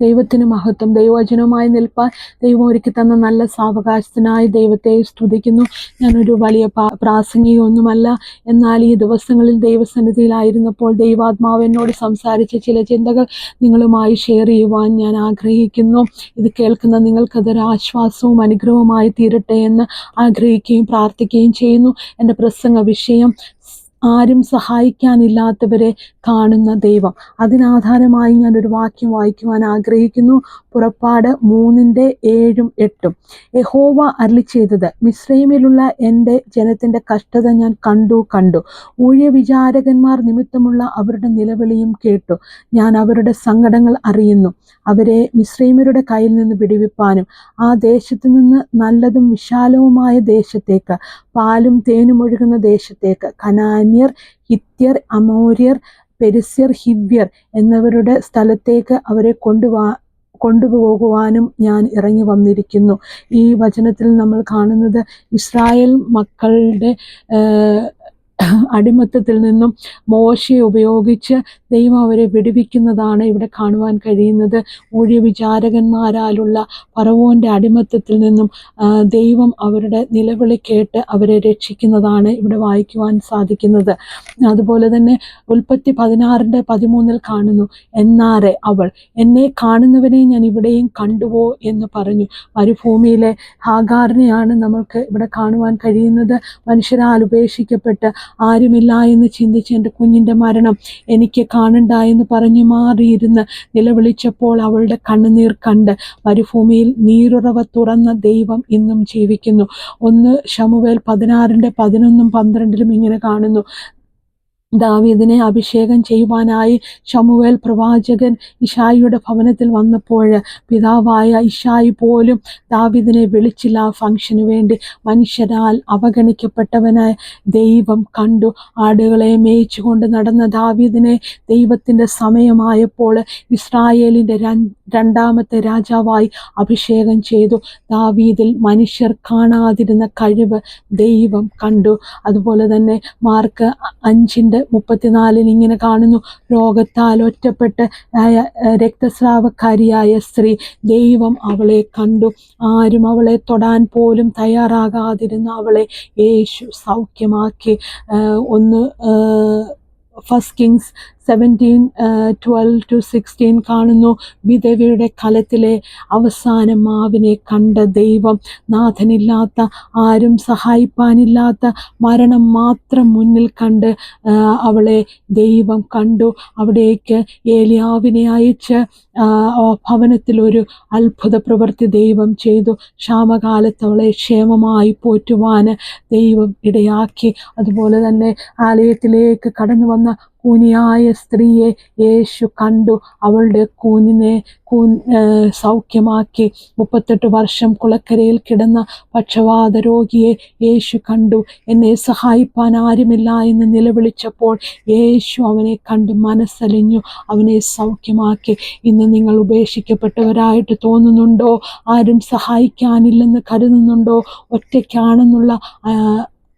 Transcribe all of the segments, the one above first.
ദൈവത്തിന് മഹത്വം ദൈവവചനവുമായി നിൽപ്പാൻ ദൈവം ഒരുക്കി തന്ന നല്ല സാവകാശത്തിനായി ദൈവത്തെ സ്തുതിക്കുന്നു. ഞാനൊരു വലിയ പ്രാസംഗികയൊന്നുമല്ല എന്നാൽ ഈ ദിവസങ്ങളിൽ ദൈവസന്നിധിയിലായിരുന്നപ്പോൾ ദൈവാത്മാവ് എന്നോട് സംസാരിച്ച ചില ചിന്തകൾ നിങ്ങളുമായി ഷെയർ ചെയ്യുവാൻ ഞാൻ ആഗ്രഹിക്കുന്നു. ഇത് കേൾക്കുന്ന നിങ്ങൾക്കതൊരു ആശ്വാസവും അനുഗ്രഹവുമായി തീരട്ടെ എന്ന് ആഗ്രഹിക്കുകയും പ്രാർത്ഥിക്കുകയും ചെയ്യുന്നു. എന്റെ പ്രസംഗ വിഷയം ആരും സഹായിക്കാനില്ലാത്തവരെ കാണുന്ന ദൈവം. അതിനാധാരമായി ഞാൻ ഒരു വാക്യം വായിക്കുവാൻ ആഗ്രഹിക്കുന്നു. പുറപ്പാട് മൂന്നിന്റെ ഏഴും എട്ടും. യഹോവ അരളി ചെയ്തത് മിശ്രൈമിലുള്ള എന്റെ ജനത്തിന്റെ കഷ്ടത ഞാൻ കണ്ടു കണ്ടു. ഊഴ വിചാരകന്മാർ നിമിത്തമുള്ള അവരുടെ നിലവിളിയും കേട്ടു. ഞാൻ അവരുടെ സങ്കടങ്ങൾ അറിയുന്നു. അവരെ മിശ്രൈമരുടെ കയ്യിൽ നിന്ന് പിടിവിപ്പാനും ആ ദേശത്തു നിന്ന് നല്ലതും വിശാലവുമായ ദേശത്തേക്ക് പാലും തേനും ഒഴുകുന്ന ദേശത്തേക്ക്. കനാന്യർ ഹിത്യർ അമോര്യർ പെരിസ്യർ ഹിവ്യർ എന്നിവരുടെ സ്ഥലത്തേക്ക് അവരെ കൊണ്ടുവാ കൊണ്ടുപോകുവാനും ഞാൻ ഇറങ്ങി വന്നിരിക്കുന്നു. ഈ വചനത്തിൽ നമ്മൾ കാണുന്നത് ഇസ്രായേൽ മക്കളുടെ അടിമത്തത്തിൽ നിന്നും മോശയെ ഉപയോഗിച്ച് ദൈവം അവരെ വിടുവിക്കുന്നതാണ് ഇവിടെ കാണുവാൻ കഴിയുന്നത്. ഊഴിയ വിചാരകന്മാരാലുള്ള പറവോന്റെ അടിമത്തത്തിൽ നിന്നും ദൈവം അവരുടെ നിലവിളി കേട്ട് അവരെ രക്ഷിക്കുന്നതാണ് ഇവിടെ വായിക്കുവാൻ സാധിക്കുന്നത്. അതുപോലെ തന്നെ ഉൽപ്പത്തി പതിനാറിന്റെ പതിമൂന്നിൽ കാണുന്നു എന്നാറെ അവൾ എന്നെ കാണുന്നവനെ ഞാൻ ഇവിടെയും കണ്ടുവോ എന്ന് പറഞ്ഞു. മരുഭൂമിയിലെ ഹാഗാറിനെയാണ് നമ്മൾക്ക് ഇവിടെ കാണുവാൻ കഴിയുന്നത്. മനുഷ്യരാൽ ഉപേക്ഷിക്കപ്പെട്ട് ആരുമില്ല എന്ന് ചിന്തിച്ച് എന്റെ കുഞ്ഞിന്റെ മരണം എനിക്ക് കാണണ്ട എന്ന് പറഞ്ഞു മാറിയിരുന്ന് നിലവിളിച്ചപ്പോൾ അവളുടെ കണ്ണുനീർ കണ്ട് മരുഭൂമിയിൽ നീരുറവ തുറന്ന ദൈവം ഇന്നും ജീവിക്കുന്നു. ഒന്ന് ഷമുവേൽ പതിനാറിന്റെ പതിനൊന്നും പന്ത്രണ്ടിലും ഇങ്ങനെ കാണുന്നു. ദാവീദിനെ അഭിഷേകം ചെയ്യുവാനായി ഷമുവേൽ പ്രവാചകൻ ഇഷായിയുടെ ഭവനത്തിൽ വന്നപ്പോൾ പിതാവായ ഇഷായി പോലും ദാവീദിനെ വിളിച്ചില്ല ഫംഗ്ഷന് വേണ്ടി. മനുഷ്യരാൽ അവഗണിക്കപ്പെട്ടവനായ ദൈവം കണ്ടു. ആടുകളെ മേയിച്ചുകൊണ്ട് നടന്ന ദാവീദിനെ ദൈവത്തിന്റെ സമയമായപ്പോൾ ഇസ്രായേലിന്റെ രണ്ടാമത്തെ രാജാവായി അഭിഷേകം ചെയ്തു. ദാവീദിൽ മനുഷ്യർ കാണാതിരുന്ന കഴിവ് ദൈവം കണ്ടു. അതുപോലെ തന്നെ മാർക്ക് അഞ്ചിന്റെ മുപ്പത്തിനാലിന് ഇങ്ങനെ കാണുന്നു. രോഗത്താൽ ഒറ്റപ്പെട്ട് രക്തസ്രാവക്കാരിയായ സ്ത്രീ ദൈവം അവളെ കണ്ടു. ആരും അവളെ തൊടാൻ പോലും തയ്യാറാകാതിരുന്ന അവളെ യേശു സൗഖ്യമാക്കി. ഒന്ന് first Kings seventeen twelve to sixteen കാണുന്നു. വിധവയുടെ കലത്തിലെ അവസാന മാവിനെ കണ്ട ദൈവം നാഥനില്ലാത്ത ആരും സഹായിപ്പാനില്ലാത്ത മരണം മാത്രം മുന്നിൽ കണ്ട് അവളെ ദൈവം കണ്ടു. അവിടേക്ക് ഏലിയാവിനെ അയച്ച് ഒരു അത്ഭുത പ്രവൃത്തി ദൈവം ചെയ്തു. ക്ഷാമകാലത്ത് അവളെ ക്ഷേമമായി പോറ്റുവാൻ ദൈവം ഇടയാക്കി. അതുപോലെ തന്നെ ആലയത്തിലേക്ക് കടന്നു വന്ന കൂനിയായ സ്ത്രീയെ യേശു കണ്ടു. അവളുടെ കൂനിനെ കൂൻ സൗഖ്യമാക്കി. മുപ്പത്തെട്ട് വർഷം കുളക്കരയിൽ കിടന്ന പക്ഷവാത രോഗിയെ യേശു കണ്ടു. എന്നെ സഹായിപ്പാൻ ആരുമില്ല എന്ന് നിലവിളിച്ചപ്പോൾ യേശു അവനെ കണ്ടു മനസ്സലിഞ്ഞു. അവനെ സൗഖ്യമാക്കി. ഇന്ന് നിങ്ങൾ ഉപേക്ഷിക്കപ്പെട്ടവരായിട്ട് തോന്നുന്നുണ്ടോ? ആരും സഹായിക്കാനില്ലെന്ന് കരുതുന്നുണ്ടോ? ഒറ്റയ്ക്കാണെന്നുള്ള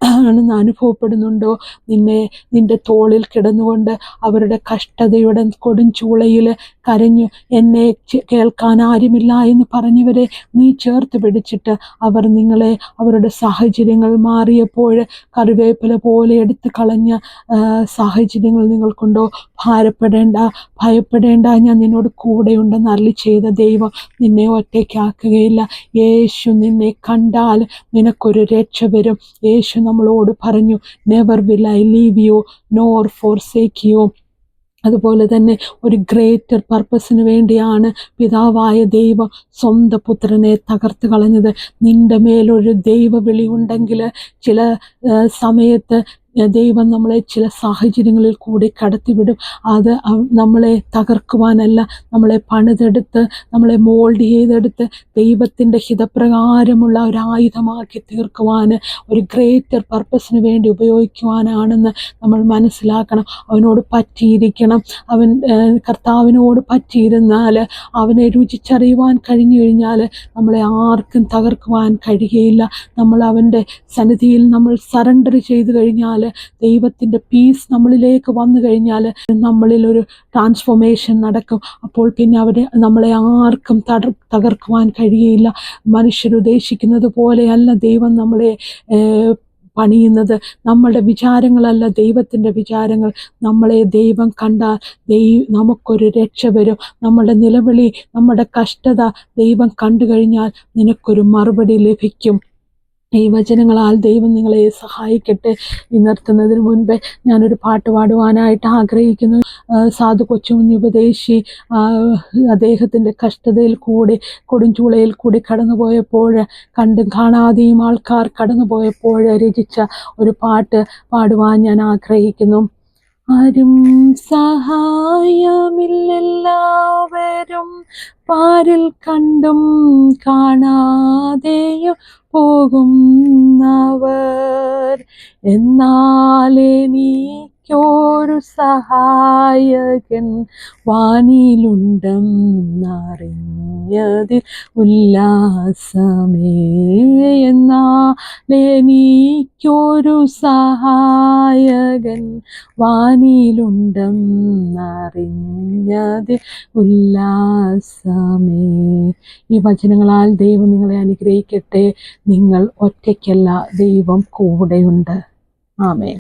ആണെന്ന് അനുഭവപ്പെടുന്നുണ്ടോ? നിന്നെ നിന്റെ തോളിൽ കിടന്നുകൊണ്ട് അവരുടെ കഷ്ടതയുടെ കൊടും ചൂളയിൽ കരഞ്ഞു എന്നെ കേൾക്കാൻ ആരുമില്ല എന്ന് പറഞ്ഞവരെ നീ ചേർത്ത് പിടിച്ചിട്ട് അവർ നിങ്ങളെ അവരുടെ സാഹചര്യങ്ങൾ മാറിയപ്പോൾ കറിവേപ്പില പോലെ എടുത്ത് കളഞ്ഞ സാഹചര്യങ്ങൾ നിങ്ങൾക്കുണ്ടോ? ഭാരപ്പെടേണ്ട ഭയപ്പെടേണ്ട ഞാൻ നിന്നോട് കൂടെയുണ്ടെന്ന് അരളി ചെയ്ത ദൈവം നിന്നെ ഒറ്റയ്ക്കാക്കുകയില്ല. യേശു നിന്നെ കണ്ടാൽ നിനക്കൊരു രക്ഷ വരും. യേശു നമ്മളോട് പറഞ്ഞു never will I leave you nor forsake you അതുപോലെ തന്നെ ഒരു ഗ്രേറ്റർ പർപ്പസിന് വേണ്ടിയാണ് പിതാവായ ദൈവം സ്വന്തം പുത്രനെ തകർത്ത് കളഞ്ഞത്. നിന്റെ മേലൊരു ദൈവവിളി ഉണ്ടെങ്കിൽ ചില സമയത്ത് ദൈവം നമ്മളെ ചില സാഹചര്യങ്ങളിൽ കൂടി കടത്തിവിടും. അത് നമ്മളെ തകർക്കുവാനല്ല നമ്മളെ പണിതെടുത്ത് നമ്മളെ മോൾഡ് ചെയ്തെടുത്ത് ദൈവത്തിന്റെ ഹിതപ്രകാരമുള്ള ഒരു ആയുധമാക്കി തീർക്കുവാൻ ഒരു ഗ്രേറ്റർ പർപ്പസിന് വേണ്ടി ഉപയോഗിക്കുവാനാണെന്ന് നമ്മൾ മനസ്സിലാക്കണം. അവനോട് പറ്റിയിരിക്കണം. അവൻ കർത്താവിനോട് പറ്റിയിരുന്നാൽ അവനെ രുചിച്ചറിയുവാൻ കഴിഞ്ഞു കഴിഞ്ഞാൽ നമ്മളെ ആർക്കും തകർക്കുവാൻ കഴിയുകയില്ല. നമ്മൾ അവന്റെ സന്നിധിയിൽ നമ്മൾ സറണ്ടർ ചെയ്തു കഴിഞ്ഞാൽ ദൈവത്തിന്റെ പീസ് നമ്മളിലേക്ക് വന്നു കഴിഞ്ഞാൽ നമ്മളിൽ ഒരു ട്രാൻസ്ഫോർമേഷൻ നടക്കും. അപ്പോൾ പിന്നെ അവരെ നമ്മളെ ആർക്കും തകർക്കുവാൻ കഴിയില്ല. മനുഷ്യരുദ്ദേശിക്കുന്നത് പോലെയല്ല ദൈവം നമ്മളെ പണിയുന്നത്. നമ്മളുടെ വിചാരങ്ങളല്ല ദൈവത്തിന്റെ വിചാരങ്ങൾ. നമ്മളെ ദൈവം കണ്ടാൽ ദൈവ നമുക്കൊരു രക്ഷ വരും. നമ്മുടെ നിലവിളി നമ്മുടെ കഷ്ടത ദൈവം കണ്ടു കഴിഞ്ഞാൽ നിനക്കൊരു മറുപടി ലഭിക്കും. ഈ വചനങ്ങളാൽ ദൈവം നിങ്ങളെ സഹായിക്കട്ടെ നിർത്തുന്നതിന് മുൻപേ ഞാനൊരു പാട്ട് പാടുവാനായിട്ട് ആഗ്രഹിക്കുന്നു. സാധു കൊച്ചുമുഞ്ഞ് ഉപദേശി അദ്ദേഹത്തിന്റെ കഷ്ടതയിൽ കൂടി കൊടുഞ്ചൂളയിൽ കൂടി കടന്നുപോയപ്പോൾ കണ്ടും കാണാതെയും ആൾക്കാർ കടന്നുപോയപ്പോൾ രചിച്ച ഒരു പാട്ട് പാടുവാൻ ഞാൻ ആഗ്രഹിക്കുന്നു. ആരും സഹായമില്ലെല്ലാവരും പാരിൽ കണ്ടും കാണാതെയും പോകുന്നവർ. എന്നാൽ എനിക്കൊരു സഹായകൻ വാനിലുണ്ടെന്നറിഞ്ഞതിൽ ഉല്ലാസമേ എന്നാലെനിക്കൊരു സഹായകൻ വാനിലുണ്ടെന്നറിഞ്ഞതിൽ ഉല്ലാസമേ. ഈ വചനങ്ങളാൽ ദൈവം നിങ്ങളെ അനുഗ്രഹിക്കട്ടെ. നിങ്ങൾ ഒറ്റയ്ക്കല്ല ദൈവം കൂടെയുണ്ട്. ആമേ